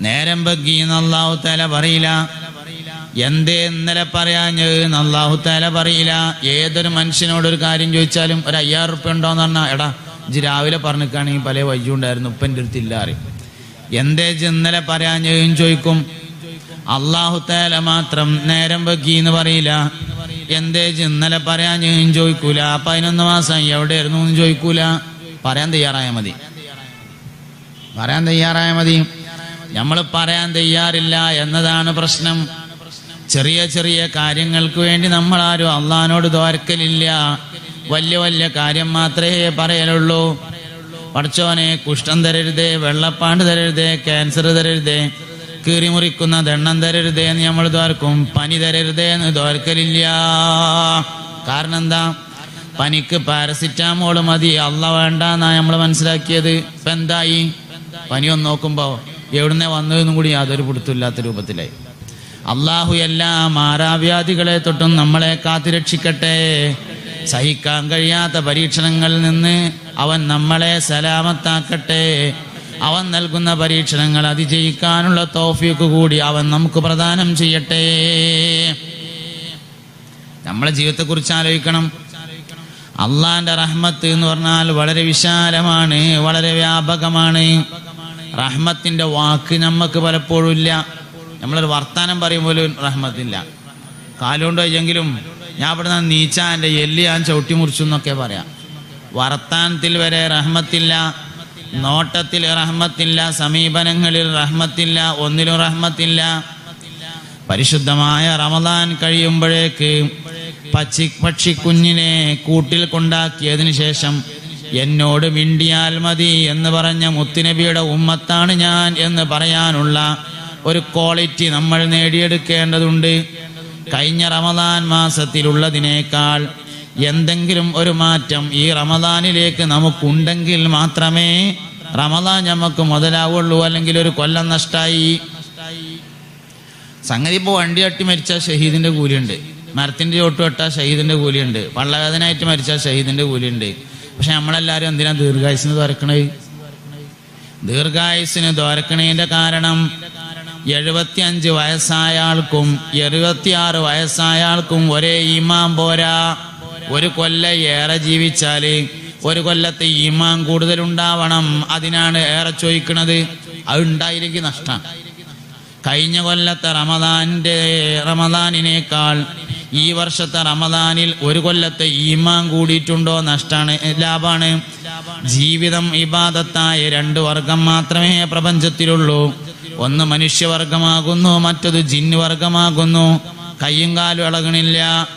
നേരം ബഗ്ഗീന്ന് അള്ളാഹു തല പറയില്ല. എന്തേ ഇന്നലെ പറയാഞ്ഞ് അള്ളാഹു തല പറയില്ല. ഏതൊരു മനുഷ്യനോട് ഒരു കാര്യം ചോദിച്ചാലും ഒരു അയ്യായിരം റുപ്യ ഉണ്ടോന്ന് പറഞ്ഞാൽ എടാ ഇജ് രാവിലെ പറഞ്ഞിക്കാണെങ്കിൽ പല വയ്യുണ്ടായിരുന്നു ഉപ്പന്റെ അടുത്തില്ല അറിയും എന്തേ ഇന്നലെ പറയാഞ്ഞും ചോദിക്കും. അള്ളാഹു തേല മാത്രം നേരം വെക്കി എന്ന് പറയില്ല. എന്തേ ഇന്നലെ പറയാഞ്ഞതും ചോദിക്കൂല. പതിനൊന്ന് മാസം എവിടെയായിരുന്നു എന്ന് ചോദിക്കൂല. പറയാൻ തയ്യാറായാൽ മതി. പറയാൻ തയ്യാറായാൽ മതി. നമ്മൾ പറയാൻ തയ്യാറില്ല എന്നതാണ് പ്രശ്നം. ചെറിയ ചെറിയ കാര്യങ്ങൾക്ക് വേണ്ടി നമ്മൾ ആരും അള്ളഹാനോട് തോർക്കലില്ല വലിയ വലിയ കാര്യം മാത്രമേ പറയലുള്ളൂ. പഠിച്ചോനെ കുഷ്ഠം തരരുതേ വെള്ളപ്പാണ്ട് തരരുതേ ക്യാൻസർ തരരുതേ കീറിമുറിക്കുന്ന ദണ്ണം തരരുതേ എന്ന് നമ്മൾ ദ്വാർക്കും പനി തരരുതേ എന്ന് തോർക്കലില്ല കാരണം എന്താ? പനിക്ക് പാരസിറ്റാമോൾ മതി. അള്ള വേണ്ട എന്നാ നമ്മൾ മനസ്സിലാക്കിയത്. ഇപ്പൊ എന്തായി? പനി ഒന്ന് നോക്കുമ്പോ എവിടുന്നേ വന്നതെന്നും കൂടി യാതൊരു പിടുത്തമില്ലാത്ത രൂപത്തിലായി. അള്ളാഹു എല്ലാ മാരാവ്യാധികളെ തൊട്ടും നമ്മളെ കാത്തുരക്ഷിക്കട്ടെ സഹിക്കാൻ കഴിയാത്ത പരീക്ഷണങ്ങളിൽ നിന്ന് അവൻ നമ്മളെ സലാമത്താക്കട്ടെ. അവൻ നൽകുന്ന പരീക്ഷണങ്ങൾ അതിജയിക്കാനുള്ള തോഫിയൊക്കെ കൂടി അവൻ നമുക്ക് പ്രദാനം ചെയ്യട്ടെ. നമ്മളെ ജീവിതത്തെക്കുറിച്ച് ആലോചിക്കണം. അള്ളാന്റെ റഹ്മത്ത് എന്ന് പറഞ്ഞാൽ വളരെ വിശാലമാണ് വളരെ വ്യാപകമാണ്. റഹ്മത്തിന്റെ വാക്ക് നമുക്ക് പലപ്പോഴും ഇല്ല. നമ്മളൊരു വർത്താനം പറയും പോലെ റഹ്മത്തില്ല. കാലുകൊണ്ട് വെച്ചെങ്കിലും ഞാൻ ഇവിടെ നിന്ന് നീച്ച എന്റെ എല്ലി ഞാൻ ചവിട്ടി മുറിച്ചു എന്നൊക്കെ പറയാം. വർത്താനത്തിൽ വരെ റഹ്മത്തില്ല നോട്ടത്തിൽ റഹ്മത്തില്ല സമീപനങ്ങളിൽ റഹ്മത്തില്ല ഒന്നിലും റഹ്മത്തില്ല. പരിശുദ്ധമായ റമദാൻ കഴിയുമ്പോഴേക്ക് പക്ഷി പക്ഷിക്കുഞ്ഞിനെ കൂട്ടിൽ കൊണ്ടാക്കിയതിനു ശേഷം എന്നോട് മിണ്ടിയാൽ മതി എന്ന് പറഞ്ഞ മുത്തുനബിയുടെ ഉമ്മത്താണ് ഞാൻ എന്ന് പറയാനുള്ള ഒരു ക്വാളിറ്റി നമ്മൾ നേടിയെടുക്കേണ്ടതുണ്ട്. കഴിഞ്ഞ റമദാൻ മാസത്തിലുള്ളതിനേക്കാൾ എന്തെങ്കിലും ഒരു മാറ്റം ഈ റമദാനിലേക്ക് നമുക്കുണ്ടെങ്കിൽ മാത്രമേ റമദാൻ നമുക്ക് മുതലാവുള്ളൂ അല്ലെങ്കിൽ ഒരു കൊല്ലം നഷ്ടായി. സംഗതി ഇപ്പോൾ വണ്ടി തട്ടി മരിച്ച ഷഹീദിന്റെ കൂലിയുണ്ട്. മരത്തിന്റെ ചോട്ട് വെട്ടാ ഷഹീദിന്റെ കൂലിയുണ്ട്. പള്ളവേദനയായിട്ട് മരിച്ച ഷഹീദിന്റെ കൂലിയുണ്ട്. പക്ഷെ നമ്മളെല്ലാവരും എന്തിനാ ദീർഘായുസിന് തുറക്കണേ ദീർഘായുസിന് തുറക്കണേന്റെ കാരണം എഴുപത്തിയഞ്ച് വയസ്സായ ആൾക്കും എഴുപത്തിയാറ് വയസ്സായ ഒരേ ഈമാൻ പോരാ. ഒരു കൊല്ല ഏറെ ജീവിച്ചാൽ ഒരു കൊല്ലത്തെ ഈമാൻ കൂടുതൽ ഉണ്ടാവണം അതിനാണ് ഏറെ ചോദിക്കുന്നത് അത് ഉണ്ടായില്ലെങ്കിൽ നഷ്ടം. കഴിഞ്ഞ കൊല്ലത്തെ റമദാന്റെ റമദാനിനേക്കാൾ ഈ വർഷത്തെ റമദാനിൽ ഒരു കൊല്ലത്തെ ഈമാൻ കൂടിയിട്ടുണ്ടോ? നഷ്ടാണ് ലാഭാണ്. ജീവിതം ഇബാദത്തായ രണ്ട് വർഗം മാത്രമേ പ്രപഞ്ചത്തിലുള്ളൂ. ഒന്ന് മനുഷ്യവർഗമാകുന്നു മറ്റത് ജിന്ന് വർഗമാകുന്നു കയ്യും കാലും ഇളകണില്ല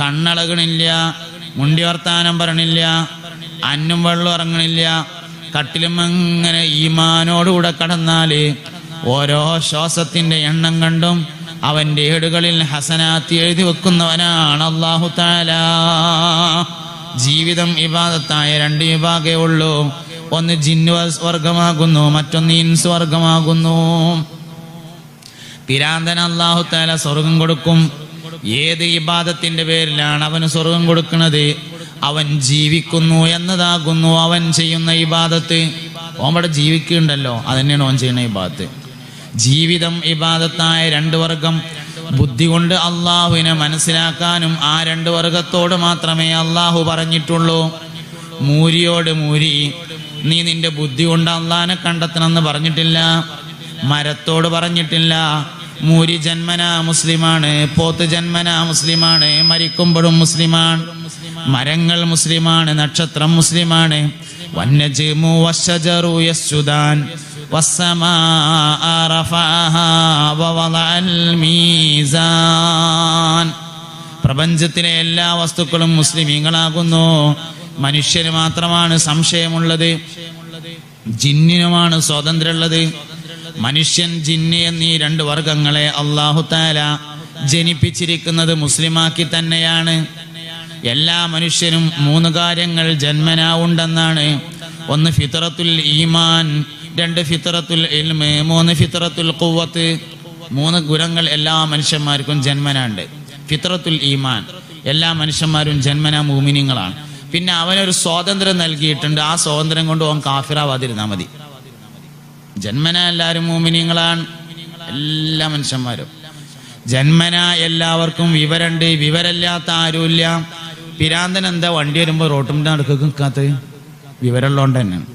കണ്ണളകണില്ല മുണ്ടി വർത്താനം പറഞ്ഞില്ല അന്നും വെള്ളം ഇറങ്ങണില്ല. കട്ടിലും അങ്ങനെ ഈമാനോടുകൂടെ കടന്നാൽ ഓരോ ശ്വാസത്തിന്റെ എണ്ണം കണ്ടും അവന്റെ ഏടുകളിൽ ഹസനാത്തി എഴുതി വെക്കുന്നവനാണ് അള്ളാഹു താല ജീവിതം ഇബാദത്തായ രണ്ട് വിഭാഗേ ഉള്ളൂ. ഒന്ന് ജിന്നു വർഗമാകുന്നു മറ്റൊന്ന് ഇൻസ് വർഗമാകുന്നു പിരാന്തൻ അള്ളാഹു താല സ്വർഗം കൊടുക്കും. ഏത് ഇബാദത്തിന്റെ പേരിലാണ് അവന് സ്വർഗം കൊടുക്കുന്നത്? അവൻ ജീവിക്കുന്നു എന്നതാകുന്നു അവൻ ചെയ്യുന്ന ഇബാദത്ത്. ഓമ്പടെ ജീവിക്കുന്നുണ്ടല്ലോ അതന്നെയാണ് ഓൻ ചെയ്യുന്ന ഇബാദത്ത്. ജീവിതം ഇബാദത്തായ രണ്ട് വർഗം. ബുദ്ധി കൊണ്ട് അള്ളാഹുവിനെ മനസ്സിലാക്കാനും ആ രണ്ട് വർഗത്തോട് മാത്രമേ അള്ളാഹു പറഞ്ഞിട്ടുള്ളൂ. മൂരിയോട് മൂരി നീ നിന്റെ ബുദ്ധി കൊണ്ട് അള്ളഹാനെ കണ്ടെത്തണമെന്ന് പറഞ്ഞിട്ടില്ല. മരത്തോട് പറഞ്ഞിട്ടില്ല. മൂരി ജന്മന മുസ്ലിമാണ് പോത്ത് ജന്മന മുസ്ലിമാണ് മരിക്കുമ്പോഴും മുസ്ലിമാണ്. മരങ്ങൾ മുസ്ലിമാണ് നക്ഷത്രം മുസ്ലിമാണ്. വന്യജീമു വശജറു والسماء رفعها ووضع الميزان പ്രപഞ്ചത്തിലെ എല്ലാ വസ്തുക്കളും മുസ്ലിമീങ്ങളാകുന്നു മനുഷ്യന് മാത്രമാണ് സംശയമുള്ളത് ജിന്നിനുമാണ് സ്വാതന്ത്ര്യമുള്ളത് മനുഷ്യൻ ജിന്ന് എന്നീ രണ്ട് വർഗങ്ങളെ അള്ളാഹു താല ജനിപ്പിച്ചിരിക്കുന്നത് മുസ്ലിമാക്കി തന്നെയാണ് എല്ലാ മനുഷ്യനും മൂന്ന് കാര്യങ്ങൾ ജന്മനാ ഉണ്ടെന്നാണ് ഒന്ന് ഫിത്തറത്തുൽ ഈമാൻ രണ്ട് ഫിത്തറത്തുൽ ഇൽമ് മൂന്ന് ഫിത്തറത്തുൽ കുവ്വത്ത് മൂന്ന് ഗുണങ്ങൾ എല്ലാ മനുഷ്യന്മാർക്കും ജന്മനാണ്ട്. ഫിത്രത്തുൽ ഈമാൻ എല്ലാ മനുഷ്യന്മാരും ജന്മന മൂമിനിങ്ങളാണ് പിന്നെ അവനൊരു സ്വാതന്ത്ര്യം നൽകിയിട്ടുണ്ട് ആ സ്വാതന്ത്ര്യം കൊണ്ട് അവൻ കാഫിറാവാതിരുന്നാൽ മതി. ജന്മന എല്ലാവരും മൂമിനിങ്ങളാണ് എല്ലാ മനുഷ്യന്മാരും. ജന്മന എല്ലാവർക്കും വിവരമുണ്ട് വിവരമില്ലാത്ത ആരുമില്ല. പിരാന്തൻ എന്താ വണ്ടി വരുമ്പോൾ റോട്ടിന്റെ നടുക്കൊക്കെ കാത്ത് വിവരമുള്ളതുകൊണ്ട് തന്നെയാണ്.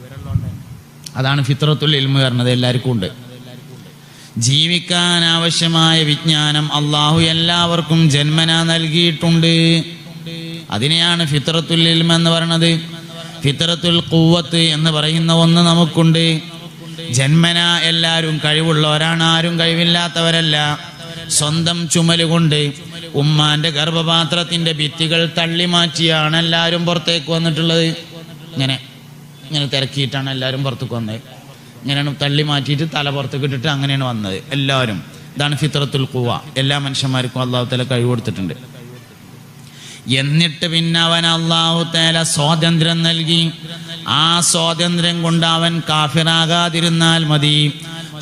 അതാണ് ഫിത്രത്തുൽ ഇൽമു പറഞ്ഞത് എല്ലാവർക്കും ഉണ്ട്. ജീവിക്കാൻ ആവശ്യമായ വിജ്ഞാനം അള്ളാഹു എല്ലാവർക്കും ജന്മന നൽകിയിട്ടുണ്ട്. അതിനെയാണ് ഫിത്രത്തുൽ ഇൽമ എന്ന് പറയുന്നത് ഫിത്രത്തുൽ കൂവത്ത് എന്ന് പറയുന്ന ഒന്ന് നമുക്കുണ്ട്. ജന്മന എല്ലാവരും കഴിവുള്ളവരാണ് ആരും കഴിവില്ലാത്തവരല്ല. സ്വന്തം ചുമലുകൊണ്ട് ഉമ്മാന്റെ ഗർഭപാത്രത്തിന്റെ ഭിത്തികൾ തള്ളി മാറ്റിയാണ് എല്ലാവരും പുറത്തേക്ക് വന്നിട്ടുള്ളത്. ഇങ്ങനെ. ഇങ്ങനെ തിരക്കിയിട്ടാണ് എല്ലാവരും പുറത്തേക്ക് വന്നത്. ഇങ്ങനെയാണ് തള്ളി മാറ്റിയിട്ട് തല പുറത്തേക്ക് ഇട്ടിട്ട് അങ്ങനെയാണ് വന്നത്. എല്ലാവരും. ഇതാണ് ഫിത്രത്തുൽ കുവ എല്ലാ മനുഷ്യന്മാർക്കും അള്ളാഹു തല കഴിവ് കൊടുത്തിട്ടുണ്ട്. എന്നിട്ട് പിന്നെ അവൻ അള്ളാഹു തേല സ്വാതന്ത്ര്യം നൽകി. ആ സ്വാതന്ത്ര്യം കൊണ്ട് അവൻ കാഫിറാകാതിരുന്നാൽ മതി.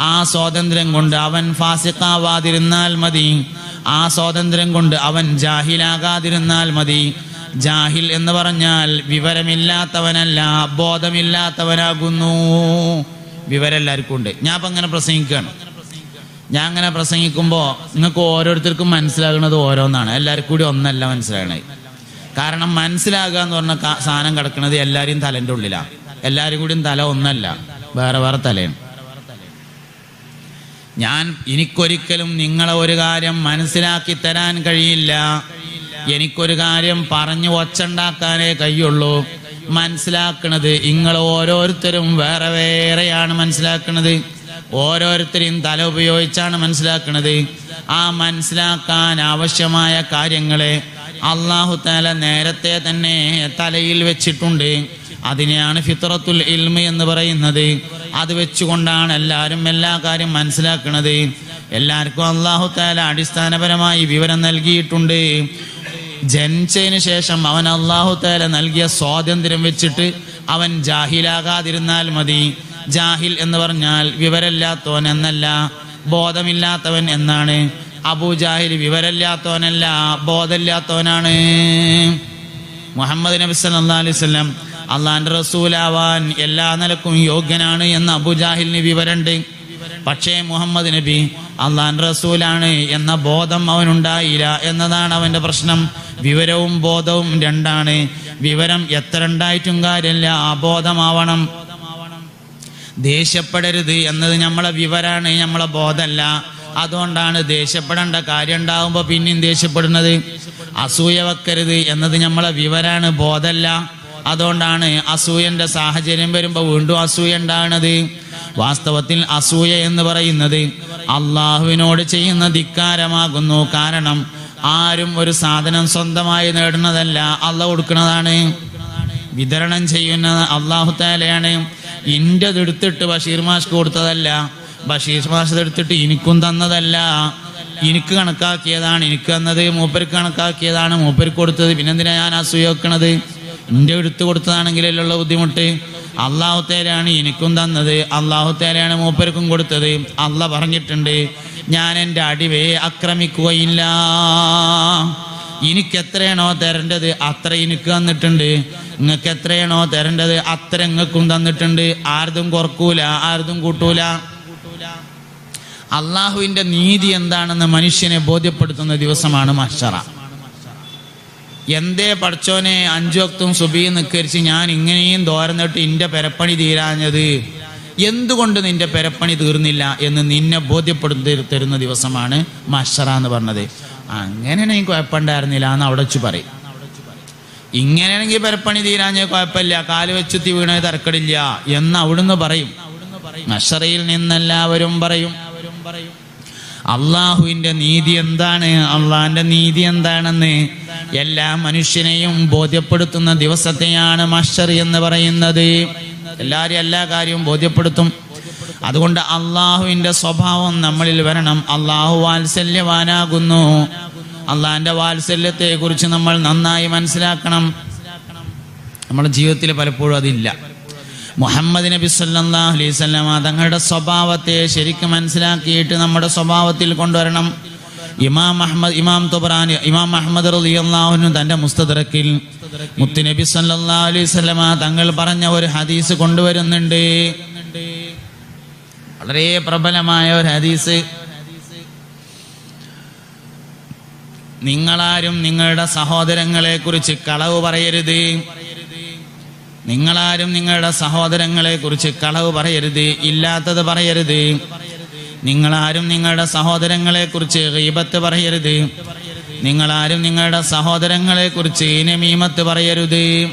ആ സ്വാതന്ത്ര്യം കൊണ്ട് അവൻ ഫാസിക്കാവാതിരുന്നാൽ മതി. ആ സ്വാതന്ത്ര്യം കൊണ്ട് അവൻ ജാഹിലാകാതിരുന്നാൽ മതി. ജാഹിൽ എന്ന് പറഞ്ഞാൽ വിവരമില്ലാത്തവനല്ല ബോധമില്ലാത്തവനാകുന്നു. വിവരം എല്ലാവർക്കും ഉണ്ട്. ഞാൻ അപ്പം അങ്ങനെ പ്രസംഗിക്കുകയാണ്. ഞാൻ അങ്ങനെ പ്രസംഗിക്കുമ്പോൾ നിങ്ങൾക്ക് ഓരോരുത്തർക്കും മനസ്സിലാകുന്നത് ഓരോന്നാണ്. എല്ലാവർക്കും കൂടി ഒന്നല്ല മനസ്സിലാകണത്. കാരണം മനസ്സിലാകുക എന്ന് പറഞ്ഞ സാധനം കിടക്കുന്നത് എല്ലാവരെയും തലന്റെ ഉള്ളിലാണ് എല്ലാവരും കൂടിയും തല ഒന്നല്ല. വേറെ വേറെ തലയാണ്. ഞാൻ എനിക്കൊരിക്കലും നിങ്ങളെ ഒരു കാര്യം മനസ്സിലാക്കി തരാൻ കഴിയില്ല. എനിക്കൊരു കാര്യം പറഞ്ഞു ഒച്ചുണ്ടാക്കാനേ കഴിയുള്ളൂ മനസ്സിലാക്കണത് നിങ്ങൾ ഓരോരുത്തരും വേറെ വേറെയാണ് മനസ്സിലാക്കണത്. ഓരോരുത്തരെയും തല ഉപയോഗിച്ചാണ് മനസ്സിലാക്കണത്. ആ മനസ്സിലാക്കാൻ ആവശ്യമായ കാര്യങ്ങളെ അള്ളാഹു തല നേരത്തെ തന്നെ തലയിൽ വെച്ചിട്ടുണ്ട്. അതിനെയാണ് ഫിത്രത്തുൽ ഇൽമ എന്ന് പറയുന്നത്. അത് വെച്ചുകൊണ്ടാണ് എല്ലാവരും എല്ലാ കാര്യം മനസ്സിലാക്കുന്നത് എല്ലാവർക്കും അള്ളാഹു തല അടിസ്ഥാനപരമായി വിവരം നൽകിയിട്ടുണ്ട്. ജനിച്ചതിന് ശേഷം അവൻ അള്ളാഹു താല നൽകിയ സ്വാതന്ത്ര്യം വെച്ചിട്ട് അവൻ ജാഹിലാകാതിരുന്നാൽ മതി. ജാഹിൽ എന്ന് പറഞ്ഞാൽ വിവരമില്ലാത്തവൻ എന്നല്ല ബോധമില്ലാത്തവൻ എന്നാണ്. അബൂ ജാഹിൽ വിവരമില്ലാത്തവനല്ല ബോധമില്ലാത്തവനാണ്. മുഹമ്മദ് നബി സല്ലാ അലൈഹി വസല്ലം അള്ളാന്റെ റസൂലാവാൻ എല്ലാ നിലക്കും യോഗ്യനാണ് എന്ന് അബുജാഹിലിന് വിവരമുണ്ട്. പക്ഷേ മുഹമ്മദ് നബി അള്ളാന്റെ റസൂലാണ് എന്ന ബോധം അവനുണ്ടായില്ല എന്നതാണ് അവന്റെ പ്രശ്നം. വിവരവും ബോധവും രണ്ടാണ്. വിവരം എത്ര ഉണ്ടായിട്ടും കാര്യമില്ല. അബോധമാവണം ദേഷ്യപ്പെടരുത് എന്നത് നമ്മളെ വിവരാണ് നമ്മളെ ബോധമല്ല. അതുകൊണ്ടാണ് ദേഷ്യപ്പെടേണ്ട കാര്യം ഉണ്ടാകുമ്പോൾ പിന്നെയും ദേഷ്യപ്പെടുന്നത്. അസൂയ വെക്കരുത് എന്നത് നമ്മളെ വിവരാണ് ബോധമല്ല. അതുകൊണ്ടാണ് അസൂയന്റെ സാഹചര്യം വരുമ്പോൾ വീണ്ടും അസൂയ ഉണ്ടാകുന്നത് വാസ്തവത്തിൽ അസൂയ എന്ന് പറയുന്നത് അള്ളാഹുവിനോട് ചെയ്യുന്ന ധിക്കാരമാകുന്നു. കാരണം ആരും ഒരു സാധനം സ്വന്തമായി നേടുന്നതല്ല. അള്ള കൊടുക്കുന്നതാണ്. വിതരണം ചെയ്യുന്ന അള്ളാഹു താലയാണ് എടുത്തിട്ട് ബഷീർ മാഷ്ക്ക് കൊടുത്തതല്ല. ബഷീർ മാഷ് എടുത്തിട്ട് എനിക്കും തന്നതല്ല. എനിക്ക് കണക്കാക്കിയതാണ്. എനിക്ക് തന്നത് മൂപ്പർക്ക് കണക്കാക്കിയതാണ്. മൂപ്പർക്ക് കൊടുത്തത് പിന്നെന്തിനാ ഞാൻ അസൂയ വെക്കണത് എന്റെ എടുത്തു കൊടുത്തതാണെങ്കിലല്ലുള്ള ബുദ്ധിമുട്ട്. അള്ളാഹു എനിക്കും തന്നത്. അള്ളാഹു മൂപ്പർക്കും കൊടുത്തത്. അള്ള പറഞ്ഞിട്ടുണ്ട്. ഞാൻ എന്റെ അടിവയെ ആക്രമിക്കുകയില്ല. എനിക്ക് എത്രയാണോ തരേണ്ടത് അത്ര എനിക്ക് തന്നിട്ടുണ്ട്. നിങ്ങൾക്ക് എത്രയാണോ തരേണ്ടത് അത്ര നിങ്ങൾക്കും തന്നിട്ടുണ്ട്. ആർതും കുറക്കൂല ആർതും കൂട്ടൂല. അള്ളാഹുവിന്റെ നീതി എന്താണെന്ന് മനുഷ്യനെ ബോധ്യപ്പെടുത്തുന്ന ദിവസമാണ് മഷറ എന്തേ പഠിച്ചോനെ അഞ്ചു വക്തും സുബിയും നിക്കരിച്ച് ഞാൻ ഇങ്ങനെയും തോരന്നിട്ട് ഇന്റെ പെരപ്പണി തീരാഞ്ഞത്. എന്തുകൊണ്ട് നിന്റെ പെരപ്പണി തീർന്നില്ല എന്ന് നിന്നെ ബോധ്യപ്പെടുത്തി തരുന്ന ദിവസമാണ് മഷറ എന്ന് പറഞ്ഞത്. അങ്ങനെയാണെങ്കിൽ കുഴപ്പമുണ്ടായിരുന്നില്ല എന്ന് അവിടെ വെച്ച് പറയും. ഇങ്ങനെയാണെങ്കിൽ പെരപ്പണി തീരാഞ്ഞ കുഴപ്പമില്ല. കാൽ വെച്ചുത്തി വീണ തരക്കടില്ല എന്ന് അവിടുന്ന് പറയും. മഷറയിൽ നിന്നെല്ലാവരും പറയും. അള്ളാഹുവിന്റെ നീതി എന്താണ്? അള്ളാഹിന്റെ നീതി എന്താണെന്ന്? എല്ലാ മനുഷ്യനെയും ബോധ്യപ്പെടുത്തുന്ന ദിവസത്തെയാണ് മഷർ എന്ന് പറയുന്നത്. എല്ലാവരും എല്ലാ കാര്യവും ബോധ്യപ്പെടുത്തും. അതുകൊണ്ട് അള്ളാഹുവിന്റെ സ്വഭാവം നമ്മളിൽ വരണം. അള്ളാഹു വാത്സല്യവാനാകുന്നു. അള്ളാഹിന്റെ വാത്സല്യത്തെ കുറിച്ച് നമ്മൾ നന്നായി മനസ്സിലാക്കണം. നമ്മുടെ ജീവിതത്തിൽ പലപ്പോഴും അതില്ല. മുഹമ്മദ് നബി സല്ലാ അലൈഹി വസല്ലമ തങ്ങളുടെ സ്വഭാവത്തെ ശരിക്കും മനസ്സിലാക്കിയിട്ട് നമ്മുടെ സ്വഭാവത്തിൽ കൊണ്ടുവരണം. ഇമാം അഹമ്മദ് ഇമാം തുബറാനി ഇമാം അഹമ്മദ് റളിയല്ലാഹു തന്റെ മുസ്തദറക്കിൽ മുത്തുനബി സല്ലാ അലൈഹി വസല്ലമ തങ്ങൾ പറഞ്ഞ ഒരു ഹദീസ് കൊണ്ടുവരുന്നുണ്ട്. വളരെ പ്രബലമായ ഒരു ഹദീസ്. നിങ്ങളാരും നിങ്ങളുടെ സഹോദരങ്ങളെ കുറിച്ച് കളവ് പറയരുത്. നിങ്ങളാരും നിങ്ങളുടെ സഹോദരങ്ങളെ കുറിച്ച് കളവ് പറയരുത്. ഇല്ലാത്തത് പറയരുത്. നിങ്ങളാരും നിങ്ങളുടെ സഹോദരങ്ങളെ കുറിച്ച് ഗീബത്ത് പറയരുത്. നിങ്ങളാരും നിങ്ങളുടെ സഹോദരങ്ങളെ കുറിച്ച് നമീമത്ത് പറയരുത്.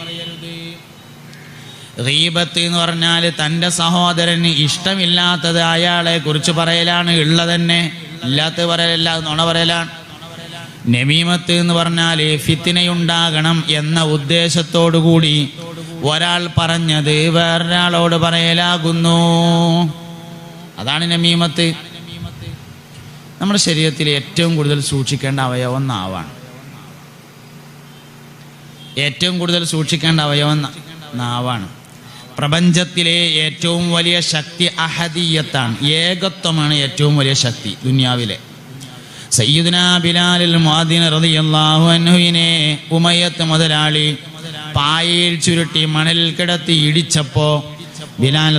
റീബത്ത് എന്ന് പറഞ്ഞാൽ തന്റെ സഹോദരന് ഇഷ്ടമില്ലാത്തത് അയാളെ കുറിച്ച് പറയലാണ്. ഉള്ളതന്നെ ഇല്ലാത്തത് പറയലല്ല നുണ പറയലാണ്. നമീമത്ത് എന്ന് പറഞ്ഞാൽ ഫിത്തിനയുണ്ടാകണം എന്ന ഉദ്ദേശത്തോടു കൂടി ഒരാൾ പറഞ്ഞത് വേറൊരാളോട് പറയലാകുന്നു. അതാണ് നമീമത്ത്. നമ്മുടെ ശരീരത്തിൽ ഏറ്റവും കൂടുതൽ സൂക്ഷിക്കേണ്ട അവയവം നാവാണ്. ഏറ്റവും കൂടുതൽ സൂക്ഷിക്കേണ്ട അവയവം നാവാണ്. പ്രപഞ്ചത്തിലെ ഏറ്റവും വലിയ ശക്തി അഹദീയത്താണ്. ഏകത്വമാണ് ഏറ്റവും വലിയ ശക്തി ദുനിയാവിലെ. സയ്യിദ്ന ബിലാലിൽ മുഅദ്ദിൻ റളിയല്ലാഹു അൻഹുവിനെ ഉമയ്യത്ത് മുതലാളി പായയിൽ ചുരുട്ടി മണലിൽ കിടത്തി ഇടിച്ചപ്പോ ബിലാൽ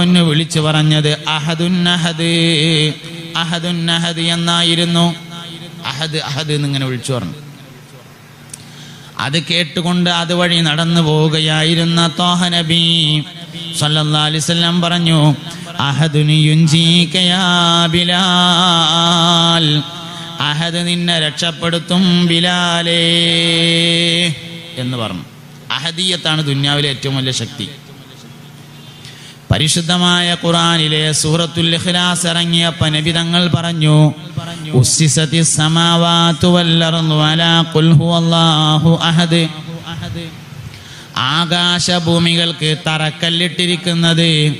അൻഹു വിളിച്ചു പറഞ്ഞത് അഹദുൻ അഹദ് അഹദുൻ അഹദ് എന്നായിരുന്നു. അഹദ് അഹദ് എന്നിങ്ങനെ വിളിച്ചു പറഞ്ഞു. അത് കേട്ടുകൊണ്ട് അതുവഴി നടന്നു പോവുകയായിരുന്ന തോഹ നബി വസല്ലം പറഞ്ഞു ബിലാൽ അഹദ് നിന്നെ രക്ഷപ്പെടുത്തും ബിലാലേ എന്ന് പറഞ്ഞു. അഹദീയത്താണ് ദുന്യാവിലെ ഏറ്റവും വലിയ ശക്തി. പരിശുദ്ധമായ ഖുറാനിലെ സൂറത്തുൽ ഇഖ്ലാസ് ഇറങ്ങിയപ്പ നബി തങ്ങൾ പറഞ്ഞു ഉസ്സിസതി സമാവാതു വല്ലർന്നു അലാ ഖുൽ ഹുവല്ലാഹു അഹദ്. ആകാശഭൂമികൾക്ക് തറക്കല്ലിട്ടിരിക്കുന്നത്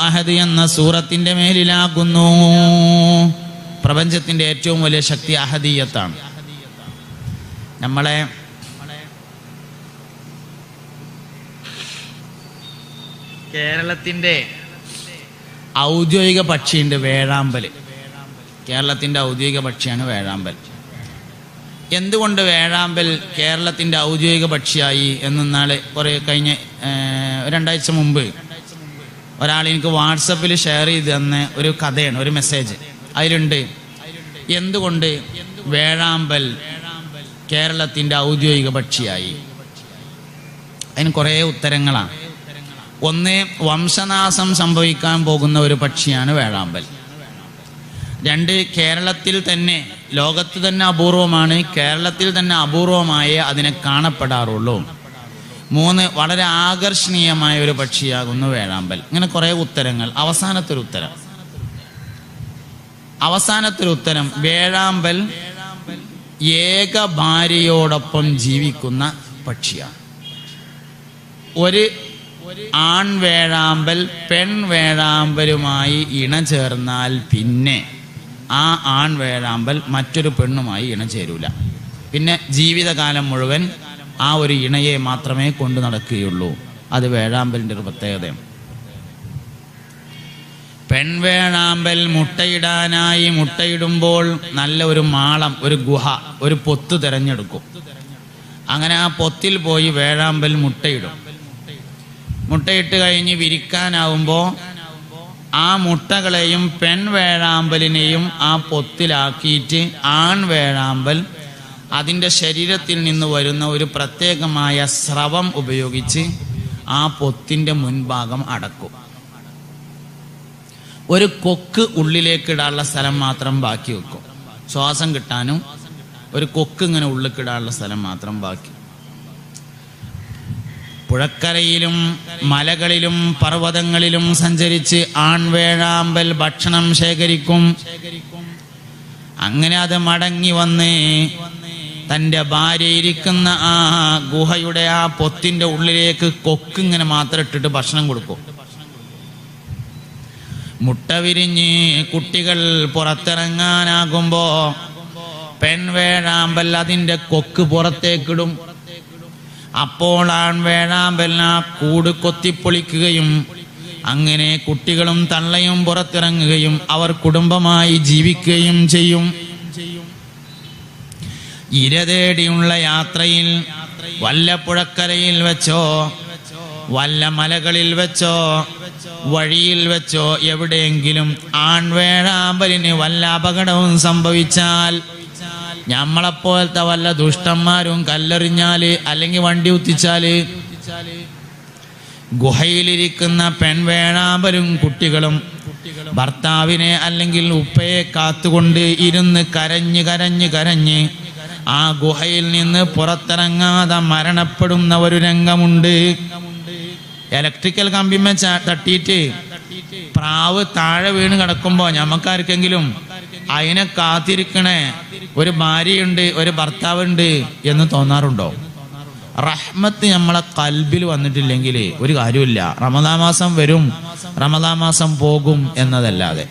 അഹദ് എന്ന സൂറത്തിന്റെ മേലിലാകുന്നു. പ്രപഞ്ചത്തിന്റെ ഏറ്റവും വലിയ ശക്തി അഹദീയത്താണ്. നമ്മളെ കേരളത്തിന്റെ ഔദ്യോഗിക പക്ഷിയുണ്ട് വേഴാമ്പൽ. കേരളത്തിന്റെ ഔദ്യോഗിക പക്ഷിയാണ് വേഴാമ്പൽ. എന്തുകൊണ്ട് വേഴാമ്പൽ കേരളത്തിന്റെ ഔദ്യോഗിക പക്ഷിയായി എന്നാൽ കുറെ കഴിഞ്ഞ രണ്ടാഴ്ച മുമ്പ് ഒരാൾ എനിക്ക് വാട്സപ്പിൽ ഷെയർ ചെയ്ത് തന്ന ഒരു കഥയാണ് ഒരു മെസ്സേജ്. അതിലുണ്ട് എന്തുകൊണ്ട് വേഴാമ്പൽ കേരളത്തിന്റെ ഔദ്യോഗിക പക്ഷിയായി? അതിന് കുറേ ഉത്തരങ്ങളാണ്. ഒന്ന് വംശനാശം സംഭവിക്കാൻ പോകുന്ന ഒരു പക്ഷിയാണ് വേഴാമ്പൽ. രണ്ട് കേരളത്തിൽ തന്നെ ലോകത്ത് തന്നെ അപൂർവമാണ് കേരളത്തിൽ തന്നെ അപൂർവമായേ അതിനെ കാണപ്പെടാറുള്ളൂ. മൂന്ന് വളരെ ആകർഷണീയമായ ഒരു പക്ഷിയാകുന്നു വേഴാമ്പൽ. ഇങ്ങനെ കുറേ ഉത്തരങ്ങൾ. അവസാനത്തെ ഒരു ഉത്തരം. അവസാനത്തെ ഒരു ഉത്തരം വേഴാമ്പൽ ഏക ഭാര്യയോടൊപ്പം ജീവിക്കുന്ന പക്ഷിയാണ്. ഒരു ആൺവേഴാമ്പൽ പെൺവേഴാമ്പലുമായി ഇണചേർന്നാൽ പിന്നെ ആ ആൺവേഴാമ്പൽ മറ്റൊരു പെണ്ണുമായി ഇണചേരൂല പിന്നെ ജീവിതകാലം മുഴുവൻ ആ ഒരു ഇണയെ മാത്രമേ കൊണ്ടു നടക്കുകയുള്ളൂ. അത് വേഴാമ്പലിന്റെ ഒരു പ്രത്യേകതയാണ്. പെൺവേഴാമ്പൽ മുട്ടയിടാനായി മുട്ടയിടുമ്പോൾ നല്ല ഒരു മാളം ഒരു ഗുഹ ഒരു പൊത്ത് തിരഞ്ഞെടുക്കും. അങ്ങനെ ആ പൊത്തിൽ പോയി വേഴാമ്പൽ മുട്ടയിടും. മുട്ടയിട്ട് കഴിഞ്ഞ് വിരിക്കാനാവുമ്പോൾ ആ മുട്ടകളെയും പെൺ വേഴാമ്പലിനെയും ആ പൊത്തിലാക്കിയിട്ട് ആൺ വേഴാമ്പൽ അതിന്റെ ശരീരത്തിൽ നിന്ന് വരുന്ന ഒരു പ്രത്യേകമായ സ്രവം ഉപയോഗിച്ച് ആ പൊത്തിന്റെ മുൻഭാഗം അടക്കും. ഒരു കൊക്ക് ഉള്ളിലേക്ക് ഇടാനുള്ള സ്ഥലം മാത്രം ബാക്കി വെക്കും. ശ്വാസം കിട്ടാനും ഒരു കൊക്ക് ഇങ്ങനെ ഉള്ളിലേക്ക് ഇടാനുള്ള സ്ഥലം മാത്രം ബാക്കി. പുഴക്കരയിലും മലകളിലും പർവതങ്ങളിലും സഞ്ചരിച്ച് ആൺവേഴാമ്പൽ ഭക്ഷണം ശേഖരിക്കും. അങ്ങനെ അത് മടങ്ങി വന്ന് തന്റെ ഭാര്യ ഇരിക്കുന്ന ആ ഗുഹയുടെ ആ പൊത്തിന്റെ ഉള്ളിലേക്ക് കൊക്കിങ്ങനെ മാത്രം ഇട്ടിട്ട് ഭക്ഷണം കൊടുക്കും. മുട്ട വിരിഞ്ഞ് കുട്ടികൾ പുറത്തിറങ്ങാനാകുമ്പോ പെൺവേഴാമ്പൽ അതിന്റെ കൊക്ക് പുറത്തേക്കിടും. അപ്പോൾ ആൺവേഴാമ്പൽ ആ കൂട് കൊത്തിപ്പൊളിക്കുകയും അങ്ങനെ കുട്ടികളും തള്ളയും പുറത്തിറങ്ങുകയും അവർ കുടുംബമായി ജീവിക്കുകയും ചെയ്യും. ഇരതേടിയുള്ള യാത്രയിൽ വല്ല പുഴക്കരയിൽ വെച്ചോ വല്ല മലകളിൽ വെച്ചോ വഴിയിൽ വെച്ചോ എവിടെയെങ്കിലും ആൺവേഴാമ്പലിന് വല്ല അപകടവും സംഭവിച്ചാൽ ഞമ്മളെപ്പോലത്തെ വല്ല ദുഷ്ടന്മാരും കല്ലെറിഞ്ഞാൽ അല്ലെങ്കിൽ വണ്ടി കുത്തിച്ചാൽ ഗുഹയിലിരിക്കുന്ന പെൺവേണാമ്പരും കുട്ടികളും ഭർത്താവിനെ അല്ലെങ്കിൽ ഉപ്പയെ കാത്തുകൊണ്ട് ഇരുന്ന് കരഞ്ഞ് കരഞ്ഞ് കരഞ്ഞ് ആ ഗുഹയിൽ നിന്ന് പുറത്തിറങ്ങാതെ മരണപ്പെടുന്ന ഒരു രംഗമുണ്ട്. ഇലക്ട്രിക്കൽ കമ്പിമ തട്ടിയിട്ട് പ്രാവ് താഴെ വീണ് കിടക്കുമ്പോൾ ഞമ്മക്കാർക്കെങ്കിലും അതിനെ കാത്തിരിക്കണേ. ഒരു ഭാര്യയുണ്ട് ഒരു ഭർത്താവുണ്ട് എന്ന് തോന്നാറുണ്ടോ? റഹ്മത്ത് നമ്മളെ കൽബിൽ വന്നിട്ടില്ലെങ്കിൽ ഒരു കാര്യമില്ല. റമദാ മാസം വരും റമദാ മാസം പോകും എന്നതല്ലാതെ.